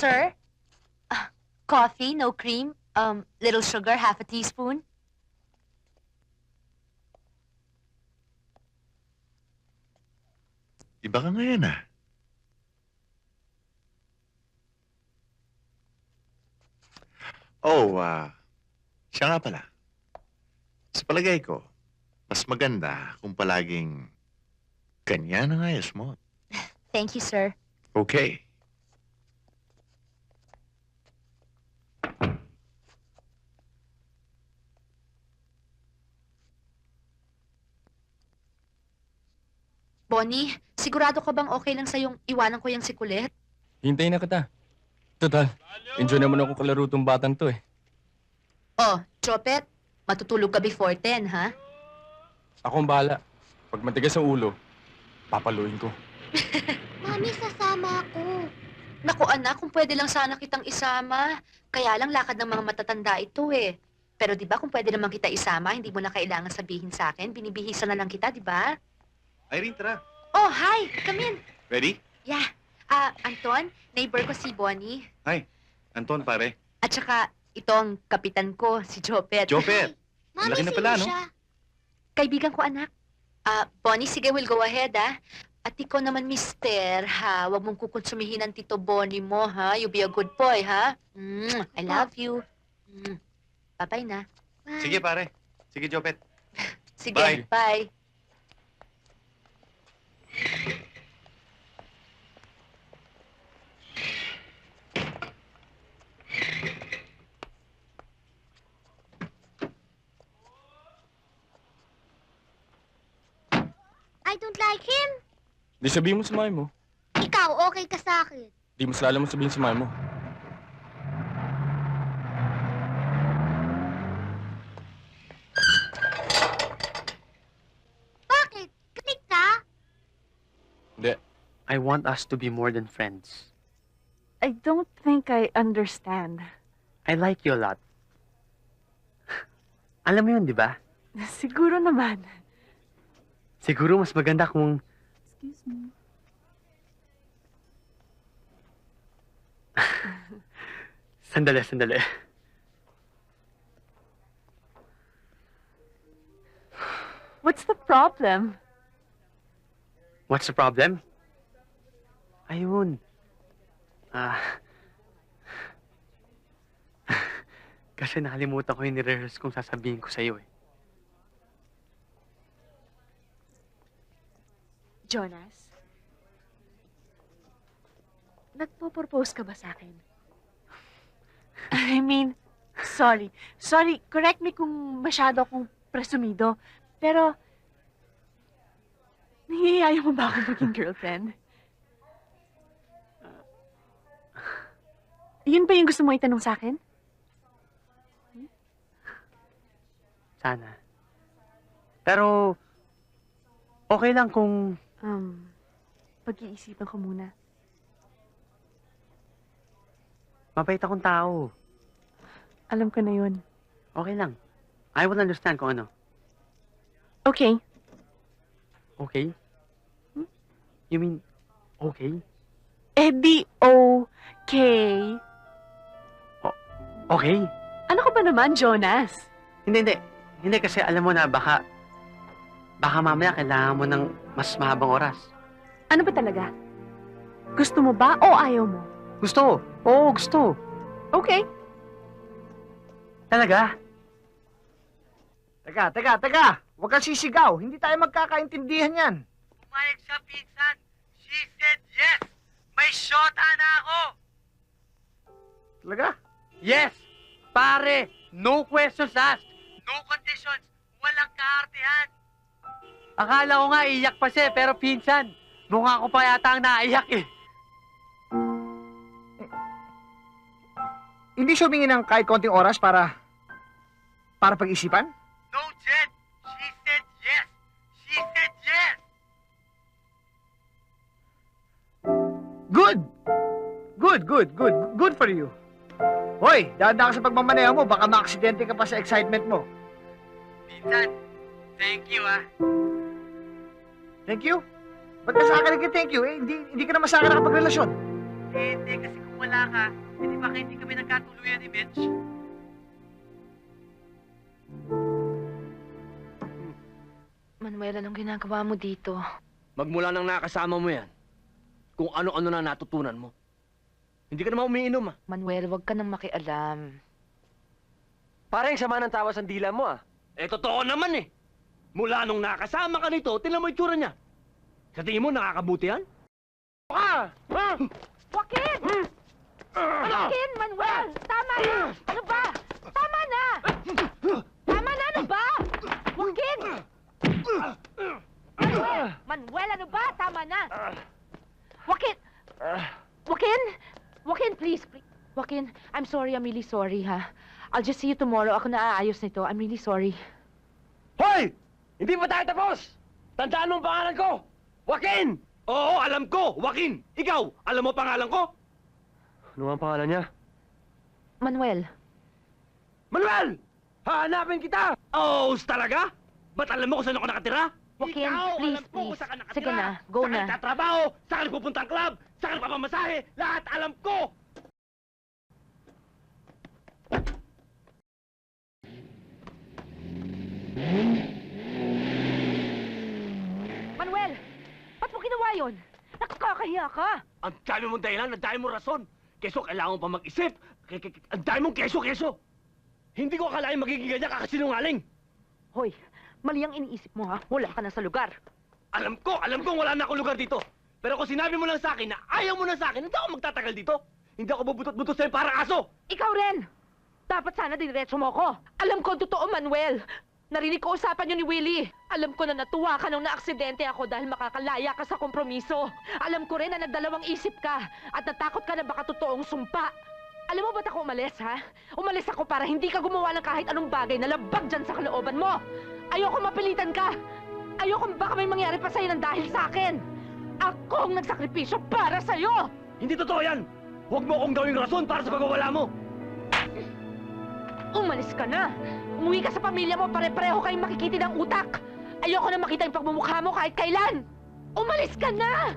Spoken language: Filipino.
Sir? Ah, coffee, no cream, um, little sugar, half a teaspoon. Iba ka ngayon ah. Oh, ah, siya nga pala. Sa palagay ko, mas maganda kung palaging ganyan ang ayos mo. Thank you, sir. Okay. Bonnie, sigurado ka bang okay lang sa'yong iwanan ko yung si Kulit? Hintayin na kita. Total, enjoy naman ako kalaro tong batang to eh. Oh, Chopet, matutulog ka before 10, ha? Ako ang bahala. Pag matigas ang ulo, papaluin ko. Mami, sasama ako. Naku anak, kung pwede lang sana kitang isama. Kaya lang lakad ng mga matatanda ito eh. Pero di ba kung pwede naman kita isama, hindi mo na kailangan sabihin sa akin. Binibihisa na lang kita, di ba? Irene, tara. Oh, hi! Come in. Ready? Yeah. Ah, Anton, neighbor ko si Bonnie. Anton, pare. At saka, ito ang kapitan ko, si Jopet. Jopet! Mami, Laki na pala, no? Kaibigan ko, anak. Ah, Bonnie, sige, we'll go ahead, ah. At ikaw naman, mister, ha? Huwag mong kukonsumihin ang tito Bonnie mo, ha? You be a good boy, ha? Mm, I love you. Mm. Bye-bye na. Sige, pare. Sige, Jopet. Sige, Bye. bye. I don't like him. Di sabihin mo sa mami mo. Ikaw, okay ka sa akin. Di mas lalo mo sabihin sa mami mo. Bakit? Galit ka? Hindi. I want us to be more than friends. I don't think I understand. I like you a lot. Alam mo yun, di ba? Siguro naman. Siguro mas maganda kung... Excuse me. Sandali, sandali. What's the problem? What's the problem? Ayun. Ah... Kasi nakalimutan ko yung nire-rehearse kong sasabihin ko sa'yo eh. Jonas? Nagpo-propose ka ba sa akin? I mean, sorry. Sorry, correct me kung masyado akong presumido. Pero, nahihiyaya mo ba akong maging girlfriend? Yun ba yung gusto mo itanong sa akin? Sana. Pero... Okay lang kung... Um, pag-iisipan ko muna. Mabait akong tao. Alam ko na yun. Okay lang. I will understand kung ano. Okay. Okay? Hmm? You mean... Okay? Eh di okay. Okay? Ano ka ba naman, Jonas? Hindi, hindi. Hindi kasi alam mo na baka... Baka mamaya kailangan mo ng mas mahabang oras. Ano ba talaga? Gusto mo ba o ayaw mo? Gusto. Oo, gusto. Okay. Talaga. Teka, teka, teka! Huwag kang sisigaw. Hindi tayo magkakaintindihan yan. Pumayag siya, pinsan. She said yes. May shota na ako. Talaga? Yes! Pare! No questions asked! No conditions. Walang kaartehan. Akala ko nga iyak pa siya, pero pinsan, mukha ko pa yata ang naiyak eh. Hindi siya humingi ng kahit konting oras para... para pag-isipan? No, Jed. She said yes. She said yes. Good! Good, good, good. Good for you. Hoy, dada ka sa pagmamaneho mo. Baka maaksidente ka pa sa excitement mo. Pinsan, thank you ah. Thank you. Ba't ka sa akin nag-thank you? Eh, hindi, hindi ka naman sa akin nakapagrelasyon. Eh, hindi, kasi kung wala ka, hindi baka hindi kami nagkatuluyan ni Mitch. Manuel, anong ginagawa mo dito? Magmula nang nakasama mo yan, kung ano-ano na natutunan mo. Hindi ka naman umiinom ah. Manuel, wag ka nang makialam. Parang sama ng tawas ang dila mo ah. Eh, totoo naman eh. Mula nung nakasama ka nito, tingnan mo yung tsura niya. Sa tingin mo, nakakabuti yan? Ah! Ah! Joaquin! Joaquin, Manuel! Tama na! Ano ba? Tama na! Tama na, ano ba? Joaquin! Manuel! Manuel, ano ba? Tama na! Joaquin! Joaquin! Joaquin, please, please. Joaquin, I'm sorry, I'm really sorry, ha? I'll just see you tomorrow. Ako na aayos nito. I'm really sorry. Hindi pa tayo tapos! Tandaan mo ang pangalan ko! Joaquin! Oo, alam ko! Joaquin! Ikaw, alam mo pangalan ko? Ano ang pangalan niya? Manuel, Manuel! Hahanapin kita! Oh, talaga? Ba't alam mo kung saan ako nakatira? Joaquin, Ikaw, please, alam ko kung please. saan ka nakatira. Sige na, go saan na. ka nagtatrabaho, saan ka nagpupunta ang club, saan ka nagpapamasahe, lahat alam ko! Manuel! Ba't mo ginawa yun? Nakakakahiya ka! Ang dami mong dahilan, ang dami mong rason. Keso, kailangan mo pa mag-isip. K- k- k- Ang dami mong keso, keso. Hindi ko akalain magiging ganyan kakasinungaling. Hoy, mali ang iniisip mo ha. Wala ka na sa lugar. Alam ko, alam ko wala na akong lugar dito. Pero kung sinabi mo lang sa akin na ayaw mo na sa akin, hindi ako magtatagal dito. Hindi ako bubutot-butot sa'yo para aso. Ikaw rin! Dapat sana diniretso mo ko. Alam ko ang totoo, Manuel. Narinig ko usapan yun ni Willie. Alam ko na natuwa ka nung naaksidente ako dahil makakalaya ka sa kompromiso. Alam ko rin na nagdalawang isip ka at natakot ka na baka totoong sumpa. Alam mo ba't ako umalis, ha? Umalis ako para hindi ka gumawa ng kahit anong bagay na labag dyan sa kalooban mo. Ayoko mapilitan ka. Ayoko baka may mangyari pa sa'yo ng dahil sa akin. Ako ang nagsakripisyo para sa'yo! Hindi totoo yan. Huwag mo akong gawing rason para sa pagwawala mo. Umalis ka na! Umuwi ka sa pamilya mo, pare-pareho kayong makikiti ng utak! Ayoko na makita yung pagmumukha mo kahit kailan! Umalis ka na!